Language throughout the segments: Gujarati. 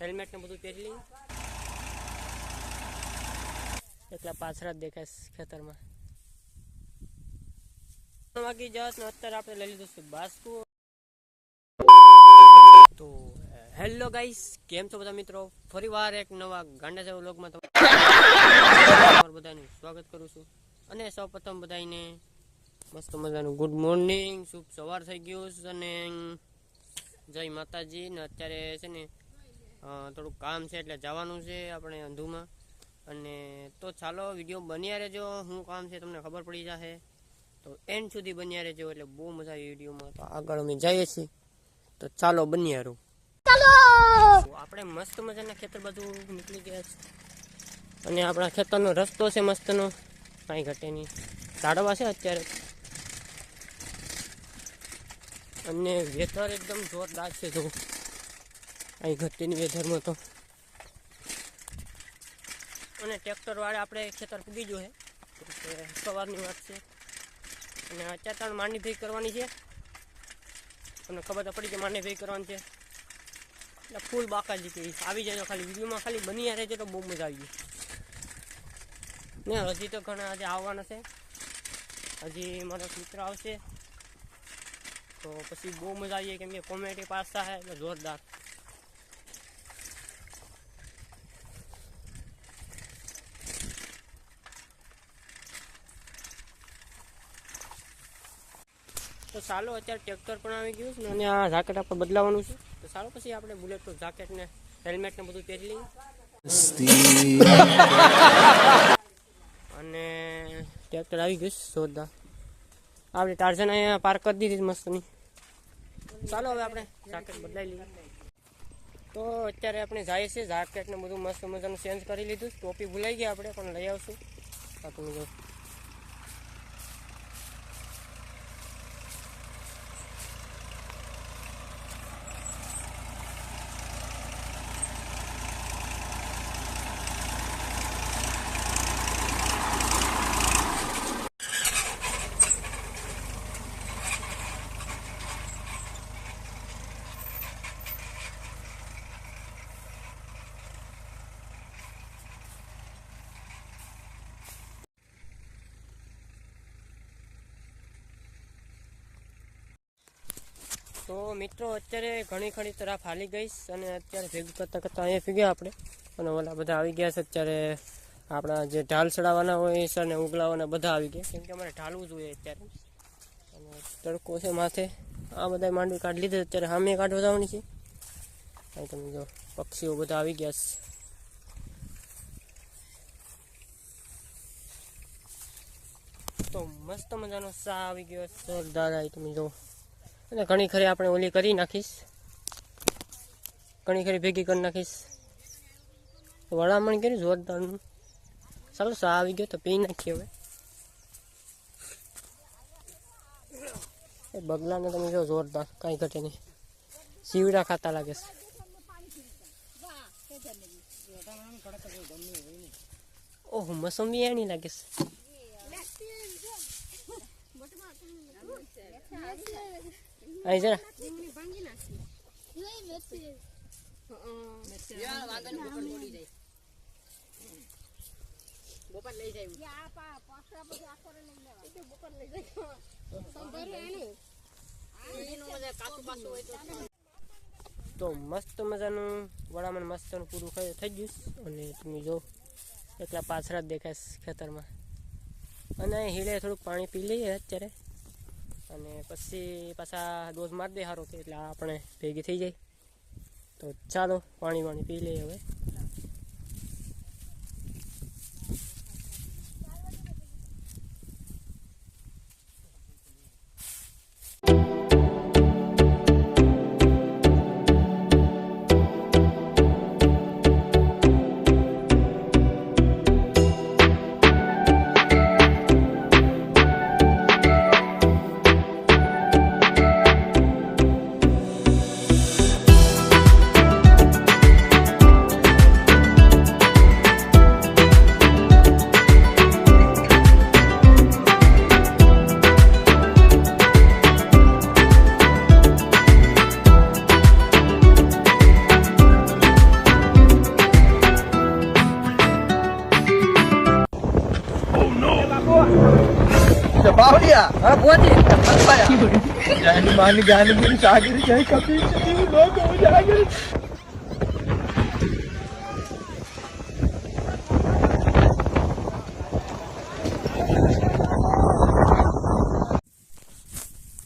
હેલ્મેટ ને બધું પહેરી લઈએ. એકલા પાછળ જ દેખાય ખેતરમાં. વાગી જાત ને અત્યારે આપણે લઈ લીધું છે બાસ્કુ. તો, હેલો ગાઈસ, કેમ છો બધા મિત્રો? ફરીવાર એક નવા ગાંડા જેવા વ્લોગમાં તમારું બધાનું સ્વાગત કરું છું. અને સૌપ્રથમ બધાને મસ્ત મજાનું ગુડ મોર્નિંગ શુભ સવાર થઈ ગયું છે અને જય માતાજી. ને અત્યારે છે ને થોડુંક કામ છે એટલે જવાનું છે આપણે અંધુમાં. અને તો ચાલો વીડિયો બન્યા રહેજો. શું કામ છે તમને ખબર પડી જશે તો એન્ડ સુધી બન્યા રહેજો એટલે બહુ મજા આવી વિડીયોમાં. તો આગળ અમે જઈએ છીએ. તો ચાલો બન્યા રહું. આપણે મસ્ત મજાના ખેતર બાજુ નીકળી ગયા છે. અને આપણા ખેતરનો રસ્તો છે મસ્તનો. કાંઈ ઘટે નહીં. ઝાડવા છે અત્યારે. અને વેધર એકદમ જોરદાર છે જો અહીં ઘટે નહીં વેધરમાં તો. અને ટ્રેક્ટર વાળે આપણે ખેતર પૂગી છે સવારની વાત છે. અને અત્યારે માંડની ભેગ કરવાની છે. તમને ખબર તો પડી કે માંડની ભેગ કરવાની છે. એટલે ફૂલ બાકાજી કે આવી જાય ખાલી વિડીયોમાં ખાલી બની રહેજો તો બહુ મજા આવી ને હજી તો ઘણા આજે આવવાના છે. હજી મારો મિત્ર આવશે. તો પછી બહુ મજા આવી કેમ કે કોમેડી પાસ થાય એટલે જોરદાર. તો ચાલો, અત્યારે ટ્રેક્ટર પણ આવી ગયું છે અને આ જાકેટ આપણે બદલાવાનું છે. તો ચાલો પછી આપણે બુલેટ પ્રૂફ જાકેટ ને હેલ્મેટ ને બધું પહેરી લઈએ. અને ટ્રેક્ટર આવી ગયું છે, જોરદાર. આપણે ટાર્ઝન અહીંયા પાર્ક કરી દીધી મસ્તની. ચાલો હવે આપણે જાકેટ બદલાઈ લઈએ. તો અત્યારે આપણે જઈએ છીએ જાકેટ ને બધું મસ્ત મજાનું ચેન્જ કરી લીધું ટોપી ભૂલાઈ ગયા આપણે, પણ લઈ આવશું. આ તો મિત્રો, અત્યારે ઘણી ખણી તરફ હાલી ગઈશ અને અત્યારે ભેગું કરતાં કરતાં અહીંયા ફીગ્યા આપણે. અને ઓલા બધા આવી ગયા છે, અત્યારે આપણા જે ઢાલ ચડાવવાના હોય છે અને ઉગલાવાના બધા આવી ગયા. કેમ કે અમારે ઢાલવું જોઈએ અત્યારે. અને તડકો છે માથે. આ બધા માંડવી કાઢી લીધે અત્યારે સામે કાઢવા જવાની છે. અહીં તમે જો, પક્ષીઓ બધા આવી ગયા છે. તો મસ્ત મજાનો સા આવી ગયો સરદાર આવી તમે જો. અને ઘણી ખરી આપણે ઓલી કરી નાખીશ. ઘણી ખરી ભેગી કરી નાખીશ. વડામણ કર્યું જોરદારનું. ચાલો સા આવી ગયો તો પી નાખીએ હવે. એ બગલાને તમે જો જોરદાર, કાંઈ ઘટે નહીં. સીવડા ખાતા લાગે છે. ઓહો, મસંબી એની લાગે છે. અહીં જરા. તો મસ્ત મજાનું વડામણ મસ્ત પૂરું થઈ ગયું અને તમે જો, એકલા પાછળ જ દેખાય ખેતરમાં. અને હીલે થોડુંક પાણી પી લઈએ અત્યારે. અને પછી પાછા ડોઝ મારી દે સારો એટલે આપણે ભેગી થઈ જાય. તો ચાલો પાણી વાણી પી લઈએ હવે. જાની માની સાગર જય કપિલ લોક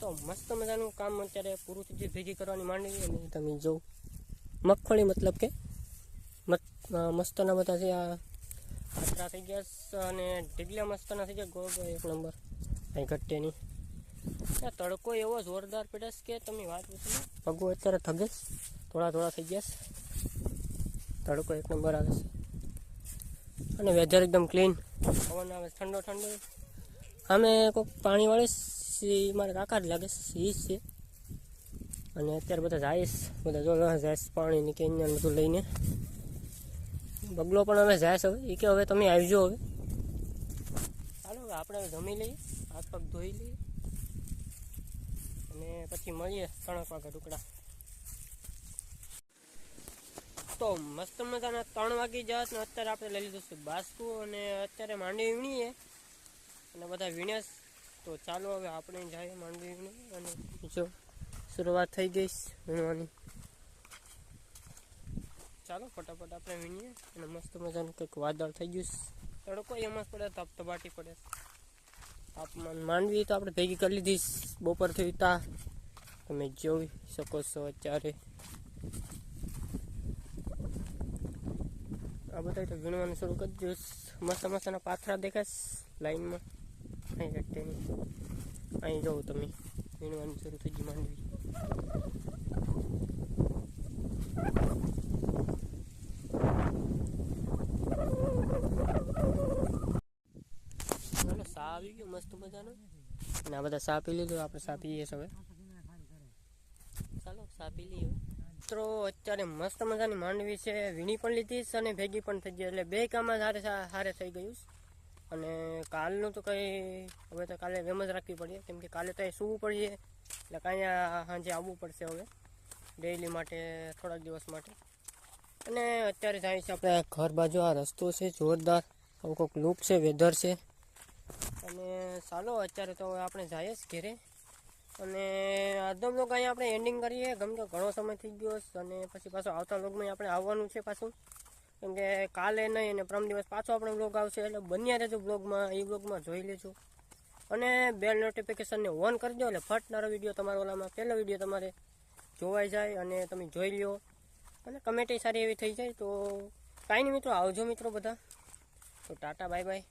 તો મસ્ત મજાનું કામ અત્યારે પૂરું થઈ ગયું ભેગી કરવાની માંડવી અને તમે જો મગફળી મતલબ કે મસ્તના બધા છે આ થઈ ગયા અને ઢીગલા મસ્તના થઈ ગયા. ગોળ ગોળ એક નંબર. અહીં ઘટે નહીં. તડકો એવો જોરદાર પડ્યા કે તમે વાત પૂછો પગો અત્યારે થગે થોડા થોડા થઈ ગયા તડકો એક નંબર આવે છે. અને વેધર એકદમ ક્લીન પવન આવે ઠંડો ઠંડો. અમે કોઈક પાણી વાળે સી મારા કાકા જ લાગે સી ઈ છે. અને અત્યારે બધા જાઈશ બધા જો જાઈશ પાણી ની કેન બધું લઈને. બગલો પણ હવે જાય છે હવે. એ કે હવે તમે આવજો હવે. હવે આપણે જમી લઈએ હાથ પગ ધોઈ લઈએ. અને પછી મળીએ ત્રણ વાગે ટુકડા તો મસ્ત મજાના ત્રણ વાગી જાત ને અત્યારે આપણે લઈ લીધું છે બાસકું અને અત્યારે માંડવી વીણીએ. અને બધા વીણ્યા તો ચાલો હવે આપણે જઈએ માંડવી વીણી અને જો શરૂઆત થઈ ગઈ વીણવાની. ચાલો ફટાફટ આપણે વીણીએ અને મસ્ત મજાનું કંઈક વાદળ થઈ ગયું તડકો એમાં જ પડે ધબધબાટી પડે. તાપમાન માંડવી તો આપણે ભેગી કરી લીધી. બપોર થઈ તા. તમે જોઈ શકો છો અત્યારે. આ બધા તો વીણવાનું શરૂ કરી દઉં મસ્ત મસ્તના પાથરા દેખાશ લાઈનમાં. અહીં ઘટે નહીં અહીં જોઉં તમે. વીણવાનું શરૂ થઈ ગયું માંડવી. આવી ગયો, મસ્ત મજાનો. અને આ બધા સાપી લીધું, આપણે સા પીએ હવે. ચાલો સા પી લઈએ મિત્રો, અત્યારે મસ્ત મજાની માંડવી છે. વીણી પણ લીધી અને ભેગી પણ થઈ ગઈ એટલે બે કામ જ હારે હારે થઈ ગયું અને કાલનું તો કંઈ, હવે તો કાલે વેમ જ રાખવી પડીએ. કેમ કે કાલે તો એ સૂવું પડીએ. એટલે કાંઈ સાંજે આવવું પડશે હવે. ડેઈલી માટે, થોડાક દિવસ માટે. અને અત્યારે જાય છે આપણે ઘર બાજુ આ રસ્તો છે, જોરદાર. આવું કોઈક લૂપ છે, વેધર છે. અને ચાલો, અત્યારે તો આપણે જઈએ જ ઘેરે. અને આજનો બ્લોગ અહીંયા આપણે એન્ડિંગ કરીએ? ગમે ઘણો સમય થઈ ગયો અને પછી પાછો આવતા બ્લોગમાં આપણે આવવાનું છે પાછું. કેમ કે કાલે નહીં અને પ્રમ દિવસ પાછો આપણો બ્લોગ આવશે, એટલે બન્યા રહેજો બ્લોગમાં એ બ્લોગમાં જોઈ લેજો. અને બેલ નોટિફિકેશનને ઓન કરી દો, એટલે ફટનારો વીડિયો તમારો ઓલામાં, પહેલો વીડિયો તમારે જોવાઈ જાય અને તમે જોઈ લો અને કમેટી સારી એવી થઈ જાય, તો કાંઈ નહીં મિત્રો, આવજો મિત્રો બધા. તો ટાટા બાય બાય